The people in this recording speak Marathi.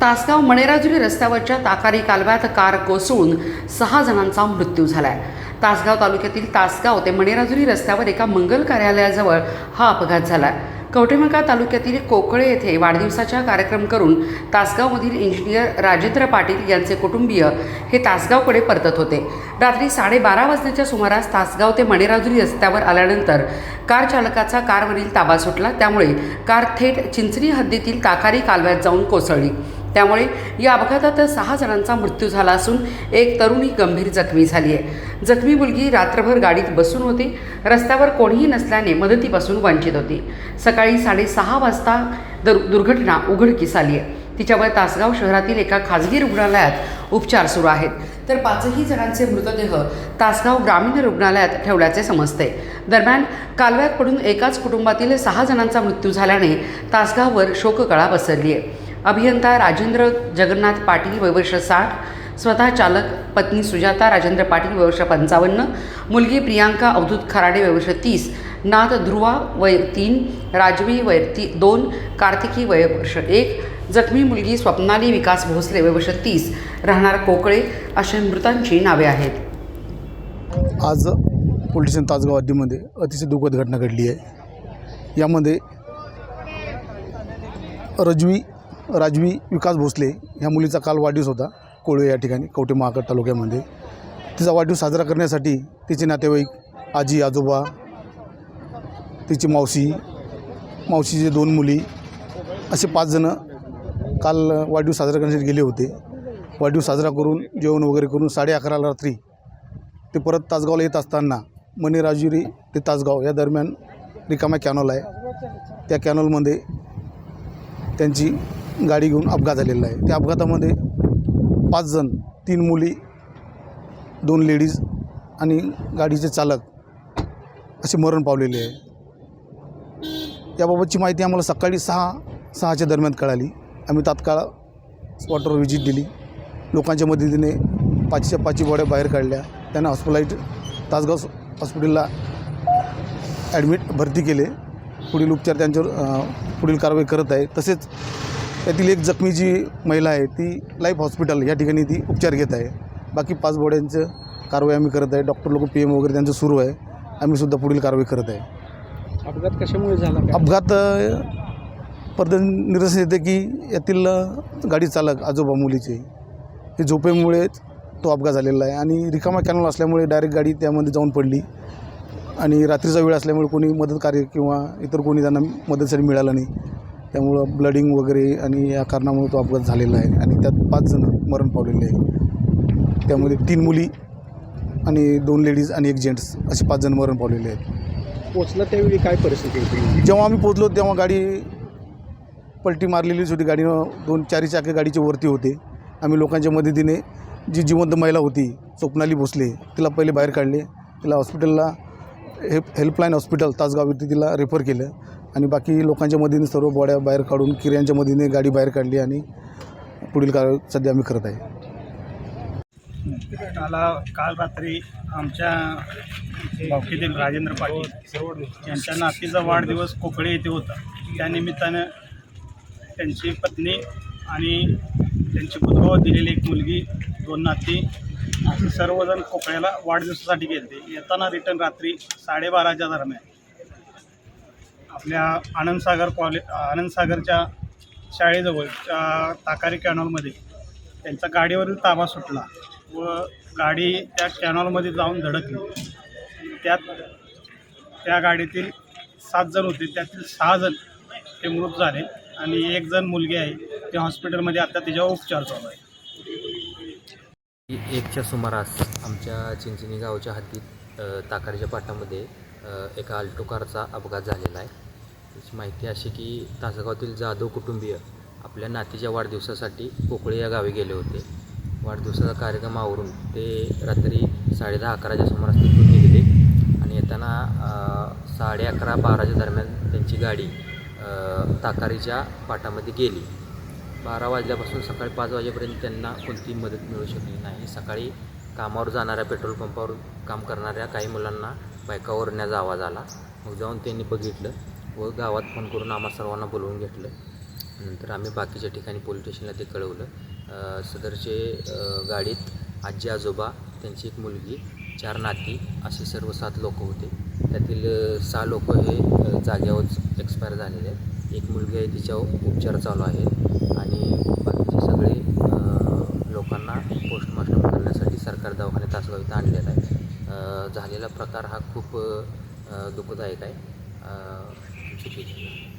तासगाव मणेराजुरी रस्त्यावरच्या ताकारी कालव्यात कार कोसळून सहा जणांचा मृत्यू झालाय. तासगाव तालुक्यातील तासगाव ते मणेराजुरी रस्त्यावर एका मंगल कार्यालयाजवळ हा अपघात झाला कवठेमका तालुक्यातील कोकळे येथे वाढदिवसाचा कार्यक्रम करून तासगावमधील इंजिनियर राजेंद्र पाटील यांचे कुटुंबीय हे तासगावकडे परतत होते. रात्री साडेबारा वाजण्याच्या सुमारास तासगाव ते मणेराजुरी रस्त्यावर आल्यानंतर कार चालकाचा कारवरील ताबा सुटला त्यामुळे कार थेट चिंचणी हद्दीतील ताकारी कालव्यात जाऊन कोसळली. त्यामुळे या अपघातात सहा जणांचा मृत्यू झाला असून एक तरुणी गंभीर जखमी झाली आहे. जखमी मुलगी रात्रभर गाडीत बसून होती. रस्त्यावर कोणीही नसल्याने मदतीपासून वंचित होती. सकाळी साडेसहा वाजता दर दुर्घटना उघडकीस आली आहे. तिच्यावर तासगाव शहरातील एका खाजगी रुग्णालयात उपचार सुरू आहेत. तर पाचही जणांचे मृतदेह तासगाव ग्रामीण रुग्णालयात ठेवल्याचे समजते. दरम्यान कालव्यात पडून एकाच कुटुंबातील सहा जणांचा मृत्यू झाल्याने तासगाववर शोककळा पसरली आहे. अभियंता राजेंद्र जगन्नाथ पाटील वयवर्ष साठ स्वतः चालक पत्नी सुजाता राजेंद्र पाटील वयवर्ष पंचावन्न मुलगी प्रियांका अवधूत खराडे वयवर्ष तीस नाथ ध्रुवा वय तीन राजवी वय ती दोन कार्तिकी वय वर्ष एक जखमी मुलगी स्वप्नाली विकास भोसले वयवर्ष तीस राहणार कोकळे अशा मृतांची नावे आहेत. आज पोलीस स्टेशन तासगाव हद्दीमध्ये अतिशय दुःखद घटना घडली आहे. यामध्ये रजवी राजवी विकास भोसले ह्या मुलीचा काल वाढदिवस होता कोळवे या ठिकाणी कवटे महाकड तालुक्यामध्ये. तिचा वाढदिवस साजरा करण्यासाठी तिचे नातेवाईक आजी आजोबा तिची मावशी मावशीचे दोन मुली असे पाच जणं काल वाढदिवस साजरा करण्यासाठी गेले होते. वाढदिवस साजरा करून जेवण वगैरे करून साडे अकराला रात्री ते परत तासगावला येत असताना मणिराजुरी ते तासगाव या दरम्यान रिकामा कॅनॉल आहे. त्या कॅनॉलमध्ये त्यांची गाडी घेऊन अपघात झालेला आहे. त्या अपघातामध्ये पाच जण तीन मुली दोन लेडीज आणि गाडीचे चालक असे मरण पावलेले आहे. याबाबतची माहिती आम्हाला सकाळी सहा सहाच्या दरम्यान कळाली. आम्ही तात्काळ स्पॉटवर व्हिजिट दिली. लोकांच्या मदतीने पाचशे पाचशे बॉड्या बाहेर काढल्या. त्यांना हॉस्पिटलाईट तासगाव हॉस्पिटलला ॲडमिट भरती केले. पुढील उपचार त्यांच्यावर पुढील कारवाई करत आहे. तसेच त्यातील एक जखमी जी महिला आहे ती लाईफ हॉस्पिटल या ठिकाणी ती उपचार घेत आहे. बाकी पाच बॉड्यांचं कारवाई आम्ही करत आहे. डॉक्टर लोक पी एम वगैरे त्यांचं सुरू आहे. आम्हीसुद्धा पुढील कारवाई करत आहे. अपघात कशामुळे झाला? अपघात पडद्यात निदर्शन येते की यातील गाडी चालक आजोबा मुलीचे. हे झोपेमुळे तो अपघात झालेला आहे आणि रिकामा कॅनल असल्यामुळे डायरेक्ट गाडी त्यामध्ये जाऊन पडली. आणि रात्रीचा वेळ असल्यामुळे कोणी मदत कार्य किंवा इतर कोणी त्यांना मदतीसाठी मिळालं नाही. त्यामुळं ब्लडिंग वगैरे आणि या कारणामुळे तो अपघात झालेला आहे. आणि त्यात पाच जण मरण पावलेले आहे त्यामध्ये तीन मुली आणि दोन लेडीज आणि एक जेंट्स असे पाच जण मरण पावलेले आहेत. पोचला त्यावेळी काय परिस्थिती होती? जेव्हा आम्ही पोचलो तेव्हा गाडी पलटी मारलेलीच होती. गाडीनं दोन चारी चाके गाडीच्या वरती होते. आम्ही लोकांच्या मदतीने जी जिवंत महिला होती स्वप्नाली भोसले तिला पहिले बाहेर काढले. तिला हॉस्पिटलला हे हेल्पलाईन हॉस्पिटल तासगाव इथे तिला रेफर केलं. आणि बाकी लोकांच्या मदतीने सर्व बॉड्या बाहेर काढून किऱ्यांच्या मदतीने गाडी बाहेर काढली आणि पुढील काळ सध्या आम्ही करत आहे. मला काल रात्री आमच्या भावकीतील राजेंद्र पाटील यांच्या नातीचा वाढदिवस कोकळे येथे होता. त्यानिमित्तानं त्यांची पत्नी आणि त्यांची कुटुंबावर दिलेली एक मुलगी दोन नाती सर्वजण कोकळ्याला वाढदिवसासाठी गेले. येताना रिटर्न रात्री साडेबाराच्या दरम्यान. आपल्या आनंदसागर कॉले आनंदसागरच्या शाळेजवळच्या ताकारी कॅनॉलमध्ये त्यांचा गाडीवरील ताबा सुटला व गाडी त्या कॅनॉलमध्ये जाऊन धडकली. त्यात त्या गाडीतील सात जण होते. त्यातील सहा जण ते मृत झाले आणि एक जण मुलगी आहे. ते हॉस्पिटलमध्ये आता त्याच्यावर उपचार चालू आहे. एकच्या सुमारास आमच्या चिंचणी गावच्या हद्दीत ताकारीच्या पाठामध्ये एका आल्टो कारचा अपघात झालेला आहे. त्याची माहिती अशी की तासगावातील जाधव कुटुंबीय आपल्या नातीच्या वाढदिवसासाठी पोकळी या गावी गेले होते. वाढदिवसाचा कार्यक्रम आवरून ते रात्री साडेदहा अकराच्या सुमारास तिथून निघले आणि येताना साडे अकरा बाराच्या दरम्यान त्यांची गाडी ताकारीच्या पाटामध्ये गेली. बारा वाजल्यापासून सकाळी पाच वाजेपर्यंत त्यांना कोणतीही मदत मिळू शकली नाही. सकाळी कामावर जाणाऱ्या पेट्रोल पंपावर काम करणाऱ्या काही मुलांना बायका ओरण्याचा आवाज आला मग जाऊन त्यांनी बघितलं व गावात फोन करून आम्हा सर्वांना बोलवून घेतलं. नंतर आम्ही बाकीच्या ठिकाणी पोलीस स्टेशनला ते कळवलं. सदरचे गाडीत आजी आजोबा त्यांची एक मुलगी चार नाती असे सर्व सात लोक होते. त्यातील सहा लोक हे जाग्यावरच एक्सपायर झालेले आहेत. एक मुलगी आहे तिच्यावर उपचार चालू आहे. आणि बाकीचे सगळे लोकांना पोस्टमार्टम करण्यासाठी सरकार दवाखान्यात तासगाव इथं आणलेला आहे. झालेला प्रकार हा खूप दुःखदायक आहे. चुकीचा.